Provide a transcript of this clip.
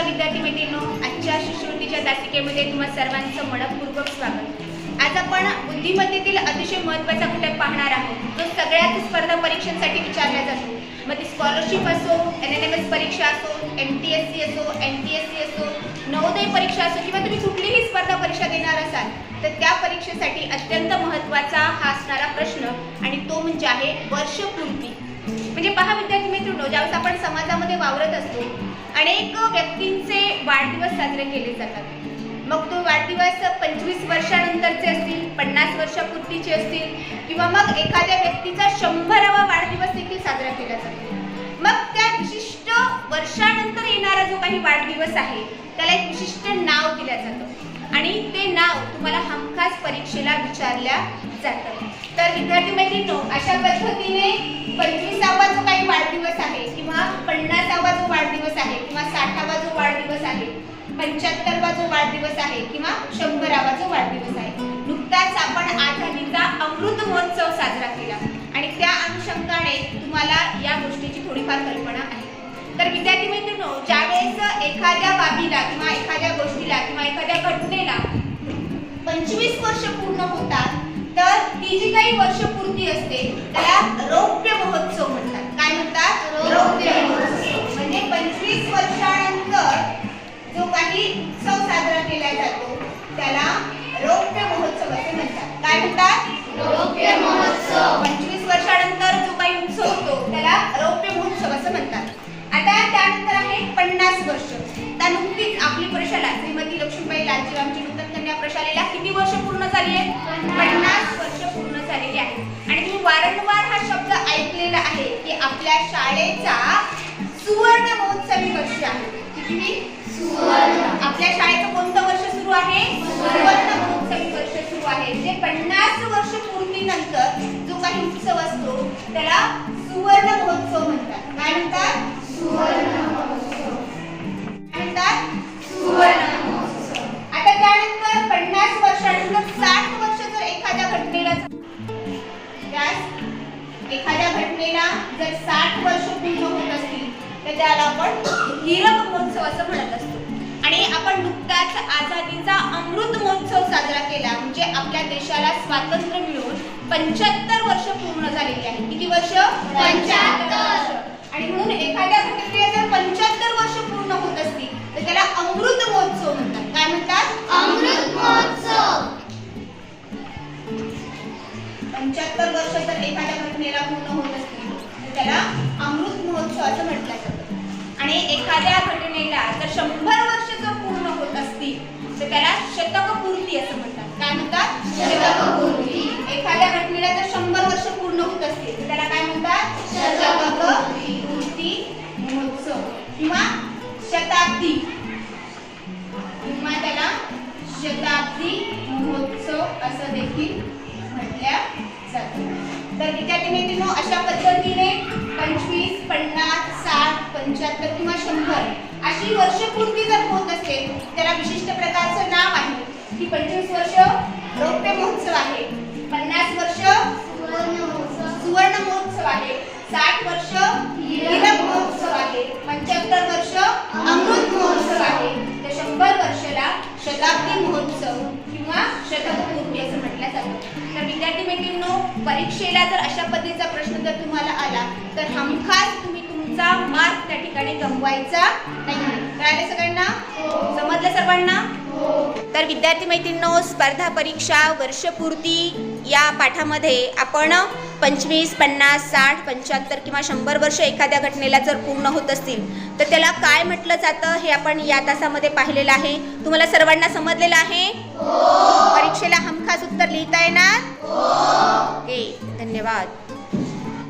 नमस्कार विद्यार्थी मित्रांनो आजच्या शिष्यवृत्तीच्या तासिकेमध्ये तुम्हा सर्वांचं मनपूर्वक स्वागत. आज आपण बुद्धिमत्तेतील अतिशय महत्त्वाचा घटक पाहणार आहोत. जो सगळ्याच स्पर्धा परीक्षांसाठी विचारला जातो. मग ती स्कॉलरशिप असो एन एन एम एस परीक्षा असो एम टी एस सी असो एन टी एस सी असो नवोदय परीक्षा असो किंवा तुम्ही कुठलीही स्पर्धा परीक्षा देणार असाल तर त्या परीक्षेसाठी अत्यंत महत्त्वाचा हा असणारा प्रश्न आणि तो म्हणजे आहे वर्षपूर्ती. म्हणजे पहा विद्यार्थी मित्रांनो ज्यावेळेस आपण समाजामध्ये वावरत असतो अनेक व्यक्तींचे वाढदिवस साजरे केले जातात. मग तो वाढदिवस पंचवीस वर्षानंतरचे असतील पन्नास वर्षापूर्तीचे असतील किंवा मग एखाद्या व्यक्तीचा शंभरावा वाढदिवस देखील साजरा केला जातो. मग त्या विशिष्ट वर्षानंतर येणारा जो काही वाढदिवस आहे त्याला एक विशिष्ट नाव दिलं जातं. आणि ते नाव तुम्हाला हमखास परीक्षेला विचारल्या जातं. तर विद्यार्थी मैत्रिणी अशा पद्धतीने पंचवीसावा जो काही वाढदिवस आहे किंवा पंच्याहत्तरवा जो वाढदिवस आहे किंवा शंभरावा जो वाढदिवस आहे. नुकताच आपण आझादीचा अमृत महोत्सव साजरा केला. आणि त्या अनुषंगाने तुम्हाला या गोष्टीची थोडीफार कल्पना आहे. तर विद्यार्थी मित्रांनो ज्यावेळेस एखाद्या बाबीला किंवा एखाद्या गोष्टीला किंवा एखाद्या घटनेला पंचवीस वर्ष पूर्ण होतात तर ती जी काही वर्षपूर्ती असते त्याला रौप्य महोत्सव म्हणतात. काय म्हणतात? रौप्य महोत्सव. म्हणजे पंचवीस वर्षानंतर वर्ष. आता नुकतीच आपली प्रशाला श्रीमती लक्ष्मीबाई लालजीरामची नूतन कन्या प्रशालेला किती वर्ष पूर्ण झाली आहे? पन्नास वर्ष पूर्ण झालेली आहे. आणि तुम्ही वारंवार हा शब्द ऐकलेला आहे की आपल्या शाळेचा सुवर्ण महोत्सवी वर्ष आहे. किती? सुवर्ण. आपल्या शाळेचं कोणतं वर्ष सुरू आहे? त्याला आपण हीरक महोत्सव असं म्हणत असतो. आणि आपण नुकताच आझादीचा अमृत महोत्सव साजरा केला. म्हणजे आपल्या देशाला स्वातंत्र्य मिळून पंच्याहत्तर वर्ष पूर्ण झालेली आहे. किती वर्ष? 75. वर्ष आणि म्हणून एखाद्या घटनेला जर पंच्याहत्तर वर्ष पूर्ण होत असतील तर त्याला अमृत महोत्सव म्हणतात. काय म्हणतात? अमृत महोत्सव. पंच्याहत्तर वर्ष जर एखाद्या घटनेला पूर्ण होत असतील तर त्याला अमृत महोत्सव असं म्हटलं जातं. आणि एखाद्या घटनेला जर शंभर वर्ष जर पूर्ण होत असतील तर त्याला शतकपूर्ती असं म्हणतात. काय म्हणतात? शतकपूर्ती. एखाद्या घटनेला जर शंभर वर्ष पूर्ण होत असतील तर त्याला काय म्हणतात? शतकपूर्ती. महोत्सव किंवा शताब्दी. किंवा त्याला शताब्दी महोत्सव असं देखील म्हटल्या जातं. तर विद्यार्थी मित्रांनो अशा पद्धतीने पंचवीस पन्नास शंभर वर्षपूर्वी जर होत असेल त्याला विशिष्ट प्रकारचं नाव आहे. की पंचवीस वर्ष रौप्य महोत्सव आहे. पन्नास वर्ष सुवर्ण महोत्सव. आहे. साठ वर्ष हिरक महोत्सव आहे. पंच्याहत्तर वर्ष अमृत महोत्सव आहे. तर शंभर वर्षाला शताब्दी महोत्सव किंवा शतकपूर्वी असं म्हटलं जातं. तर विद्यार्थी मित्रांनो परीक्षेला जर अशा पद्धतीचा प्रश्न जर तुम्हाला आला तर हमखास तुम्ही तुमचा मार्क त्या ठिकाणी गमवायचा नाही. कळालं सगळ्यांना? समजलं सर्वांना? तर विद्यार्थी मैत्रिणींनो स्पर्धा परीक्षा वर्षपूर्ती या पाठामध्ये आपण पंचवीस पन्नास साठ पंच्याहत्तर किंवा शंभर वर्ष एखाद्या घटनेला जर पूर्ण होत असतील तर त्याला काय म्हटलं जातं हे आपण या तासामध्ये पाहिलेलं आहे. तुम्हाला सर्वांना समजलेलं आहे? परीक्षेला हमखास उत्तर लिहिता येणार? ओके धन्यवाद.